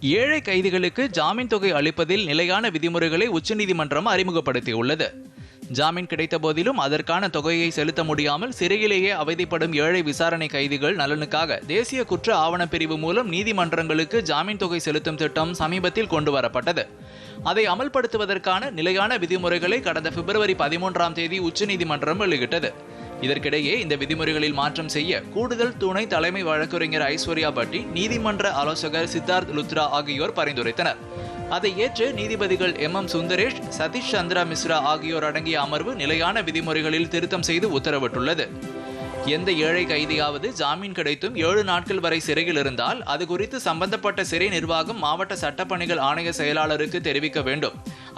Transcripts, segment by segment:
ஏழை கைதிகளுக்கு ஜாமீன் தொகை அளிப்பதில் நிலையான விதிமுறைகளை உச்சநீதிமன்றம் அறிமுகப்படுத்தியுள்ளது. ஜாமீன் கிடைத்த போதிலும் அதற்கான தொகையை செலுத்த முடியாமல் சிறையிலேயே அவதிப்படும் ஏழை விசாரணை கைதிகள் நலனுக்காக தேசிய குற்ற ஆவண பிரிவு மூலம் நீதிமன்றங்களுக்கு ஜாமீன் தொகை செலுத்தும் திட்டம் சமீபத்தில் கொண்டு வரப்பட்டது அதை அமல்படுத்துவதற்கான நிலையான விதிமுறைகளை கடந்த பிப்ரவரி பதிமூன்றாம் தேதி உச்சநீதிமன்றம் வெளியிட்டது. இதற்கிடையே இந்த விதிமுறைகளில் மாற்றம் செய்ய கூடுதல் துணை தலைமை வழக்கறிஞர் ஐஸ்வர்யா பட்டி நீதிமன்ற ஆலோசகர் சித்தார்த் லுத்ரா ஆகியோர் பரிந்துரைத்தனர். அதை ஏற்று நீதிபதிகள் எம். எம். சுந்தரேஷ் சதீஷ் சந்திரா மிஸ்ரா ஆகியோர் அடங்கிய அமர்வு நிலையான விதிமுறைகளில் திருத்தம் செய்து உத்தரவிட்டுள்ளது. எந்த ஏழை கைதியாவது ஜாமீன் கிடைத்தும் ஏழு நாட்கள் வரை சிறையில் இருந்தால் அது குறித்து சம்பந்தப்பட்ட சிறை நிர்வாகம் மாவட்ட சட்டப்பணிகள் ஆணைய செயலாளருக்கு தெரிவிக்க வேண்டும்.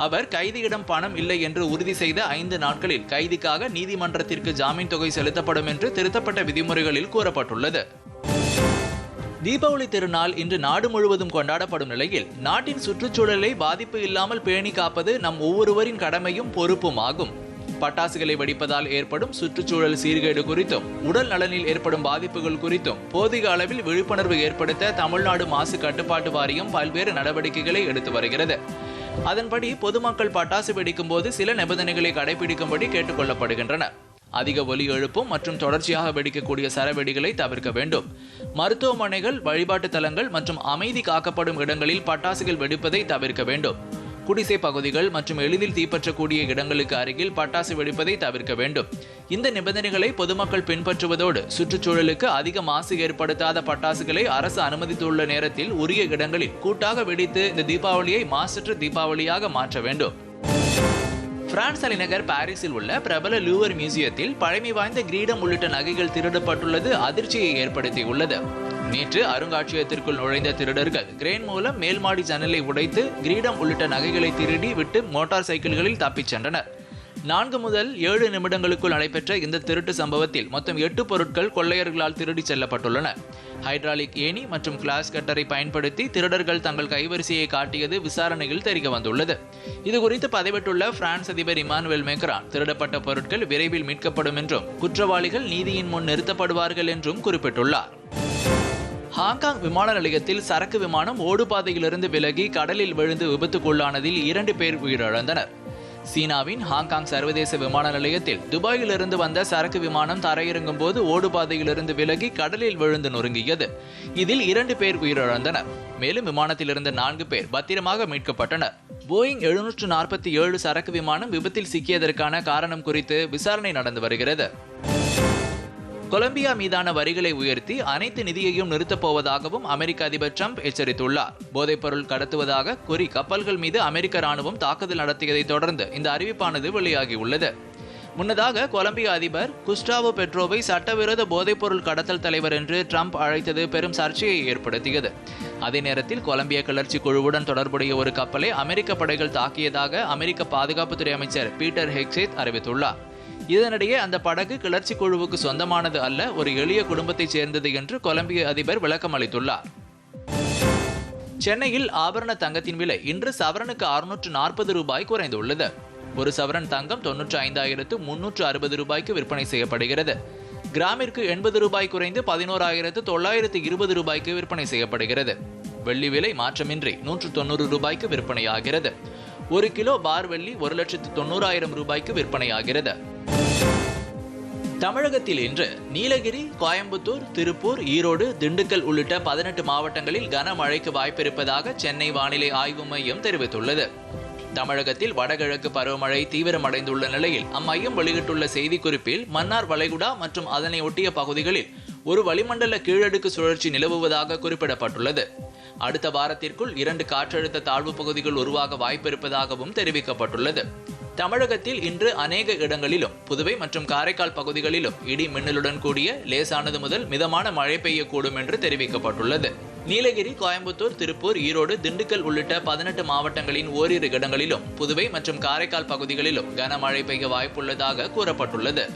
அவர் கைதியிடம் பணம் இல்லை என்று உறுதி செய்த ஐந்து நாட்களில் கைதிக்காக நீதிமன்றத்திற்கு ஜாமீன் தொகை செலுத்தப்படும் என்று திருத்தப்பட்ட விதிமுறைகளில் கூறப்பட்டுள்ளது. தீபாவளி திருநாள் இன்று நாடு முழுவதும் கொண்டாடப்படும் நிலையில் நாட்டின் சுற்றுச்சூழலை பாதிப்பு இல்லாமல் பேணி காப்பது நம் ஒவ்வொருவரின் கடமையும் பொறுப்பும் ஆகும் பட்டாசுகளை வெடிப்பதால் ஏற்படும் சுற்றுச்சூழல் சீர்கேடு குறித்தும் உடல் நலனில் ஏற்படும் பாதிப்புகள் குறித்தும் போதிக அளவில் விழிப்புணர்வு ஏற்படுத்த தமிழ்நாடு மாசு கட்டுப்பாட்டு வாரியம் பல்வேறு நடவடிக்கைகளை எடுத்து வருகிறது. அதன்படி பொதுமக்கள் பட்டாசு வெடிக்கும் போது சில நிபந்தனைகளை கடைபிடிக்கும்படி கேட்டுக்கொள்ளப்படுகின்றனர். அதிக ஒலி எழுப்பும் மற்றும் தொடர்ச்சியாக வெடிக்கக்கூடிய சரவெடிகளை தவிர்க்க வேண்டும். மருத்துவமனைகள் வழிபாட்டு தலங்கள் மற்றும் அமைதி காக்கப்படும் இடங்களில் பட்டாசுகள் வெடிப்பதை தவிர்க்க வேண்டும். குடிசை பகுதிகள் மற்றும் எளிதில் தீப்பற்றக்கூடிய இடங்களுக்கு அருகில் பட்டாசு வெடிப்பதை தவிர்க்க வேண்டும். இந்த நிபந்தனைகளை பொதுமக்கள் பின்பற்றுவதோடு சுற்றுச்சூழலுக்கு அதிக மாசு ஏற்படுத்தாத பட்டாசுகளை அரசு அனுமதித்துள்ள நேரத்தில் உரிய இடங்களில் கூட்டாக வெடித்து இந்த தீபாவளியை மாசற்ற தீபாவளியாக மாற்ற வேண்டும். பிரான்ஸ் தலைநகர் பாரிஸில் உள்ள பிரபல லூவர் மியூசியத்தில் பழமை வாய்ந்த கிரீடம் உள்ளிட்ட நகைகள் திருடப்பட்டுள்ளது அதிர்ச்சியை ஏற்படுத்தியுள்ளது. நேற்று அருங்காட்சியகத்திற்குள் நுழைந்த திருடர்கள் கிரேன் மூலம் மேல்மாடி ஜன்னலை உடைத்து கிரீடம் உள்ளிட்ட நகைகளை திருடி விட்டு மோட்டார் சைக்கிள்களில் தப்பிச் சென்றனர். நான்கு முதல் ஏழு நிமிடங்களுக்குள் நடைபெற்ற இந்த திருட்டு சம்பவத்தில் மொத்தம் எட்டு பொருட்கள் கொள்ளையர்களால் திருடி செல்லப்பட்டுள்ளன. ஹைட்ராலிக் ஏணி மற்றும் கிளாஸ் கட்டரை பயன்படுத்தி திருடர்கள் தங்கள் கைவரிசையை காட்டியது விசாரணையில் தெரிய வந்துள்ளது. இது குறித்து பதிவிட்டுள்ள பிரான்ஸ் அதிபர் இமானுவேல் மேக்ரான் திருடப்பட்ட பொருட்கள் விரைவில் மீட்கப்படும் என்றும் குற்றவாளிகள் நீதியின் முன் நிறுத்தப்படுவார்கள் என்றும் குறிப்பிட்டுள்ளார். ஹாங்காங் விமான நிலையத்தில் சரக்கு விமானம் ஓடுபாதையிலிருந்து விலகி கடலில் விழுந்து விபத்துக்குள்ளானதில் இரண்டு பேர் உயிரிழந்தனர். சீனாவின் ஹாங்காங் சர்வதேச விமான நிலையத்தில் துபாயிலிருந்து வந்த சரக்கு விமானம் தரையிறங்கும் போது ஓடுபாதையிலிருந்து விலகி கடலில் விழுந்து நொறுங்கியது. இதில் இரண்டு பேர் உயிரிழந்தனர். மேலும் விமானத்தில் இருந்த நான்கு பேர் பத்திரமாக மீட்கப்பட்டனர். போயிங் எழுநூற்று நாற்பத்தி ஏழு சரக்கு விமானம் விபத்தில் சிக்கியதற்கான காரணம் குறித்து விசாரணை நடந்து வருகிறது. கொலம்பியா மீதான வரிகளை உயர்த்தி அனைத்து நிதியையும் நிறுத்தப் போவதாகவும் அமெரிக்க அதிபர் ட்ரம்ப் எச்சரித்துள்ளார். போதைப்பொருள் கடத்துவதாக கூறி கப்பல்கள் மீது அமெரிக்க ராணுவம் தாக்குதல் நடத்தியதை தொடர்ந்து இந்த அறிவிப்பானது வெளியாகியுள்ளது. முன்னதாக கொலம்பியா அதிபர் குஸ்டாவோ பெட்ரோவை சட்டவிரோத போதைப்பொருள் கடத்தல் தலைவர் என்று ட்ரம்ப் அழைத்தது பெரும் சர்ச்சையை ஏற்படுத்தியது. அதே நேரத்தில் கொலம்பிய கிளர்ச்சி குழுவுடன் தொடர்புடைய ஒரு கப்பலை அமெரிக்க படைகள் தாக்கியதாக அமெரிக்க பாதுகாப்புத்துறை அமைச்சர் பீட்டர் ஹெக்சேத் அறிவித்துள்ளார். இதனிடையே அந்த படகு கிளர்ச்சி குழுவுக்கு சொந்தமானது அல்ல ஒரு எளிய குடும்பத்தைச் சேர்ந்தது என்று கொலம்பிய அதிபர் விளக்கம் அளித்துள்ளார். சென்னையில் ஆபரண தங்கத்தின் விலை இன்று சவரனுக்கு அறுநூற்று நாற்பது ரூபாய் குறைந்துள்ளது. ஒரு சவரன் தங்கம் தொன்னூற்று ஐந்தாயிரத்து முன்னூற்று அறுபது ரூபாய்க்கு விற்பனை செய்யப்படுகிறது. கிராமிற்கு எண்பது ரூபாய் குறைந்து பதினோராயிரத்து தொள்ளாயிரத்து இருபது ரூபாய்க்கு விற்பனை செய்யப்படுகிறது. வெள்ளி விலை மாற்றமின்றி நூற்று தொண்ணூறு ரூபாய்க்கு விற்பனையாகிறது. ஒரு கிலோ பார் வெள்ளி ஒரு லட்சத்து தொண்ணூறாயிரம் ரூபாய்க்கு விற்பனையாகிறது. தமிழகத்தில் இன்று நீலகிரி கோயம்புத்தூர் திருப்பூர் ஈரோடு திண்டுக்கல் உள்ளிட்ட பதினெட்டு மாவட்டங்களில் கனமழைக்கு வாய்ப்பிருப்பதாக சென்னை வானிலை ஆய்வு மையம் தெரிவித்துள்ளது. தமிழகத்தில் வடகிழக்கு பருவமழை தீவிரமடைந்துள்ள நிலையில் அம்மையம் வெளியிட்டுள்ள செய்திக்குறிப்பில் மன்னார் வளைகுடா மற்றும் அதனை ஒட்டிய பகுதிகளில் ஒரு வளிமண்டல கீழடுக்கு சுழற்சி நிலவுவதாக குறிப்பிடப்பட்டுள்ளது. அடுத்த வாரத்திற்குள் இரண்டு காற்றழுத்த தாழ்வு பகுதிகள் உருவாக வாய்ப்பிருப்பதாகவும் தெரிவிக்கப்பட்டுள்ளது. தமிழகத்தில் இன்று அநேக இடங்களிலும் புதுவை மற்றும் காரைக்கால் பகுதிகளிலும் இடி மின்னலுடன் கூடிய லேசானது முதல் மிதமான மழை பெய்யக்கூடும் என்று தெரிவிக்கப்பட்டுள்ளது. நீலகிரி கோயம்புத்தூர் திருப்பூர் ஈரோடு திண்டுக்கல் உள்ளிட்ட பதினெட்டு மாவட்டங்களின் ஓரிரு இடங்களிலும் புதுவை மற்றும் காரைக்கால் பகுதிகளிலும் கனமழை பெய்ய வாய்ப்புள்ளதாக கூறப்பட்டுள்ளது.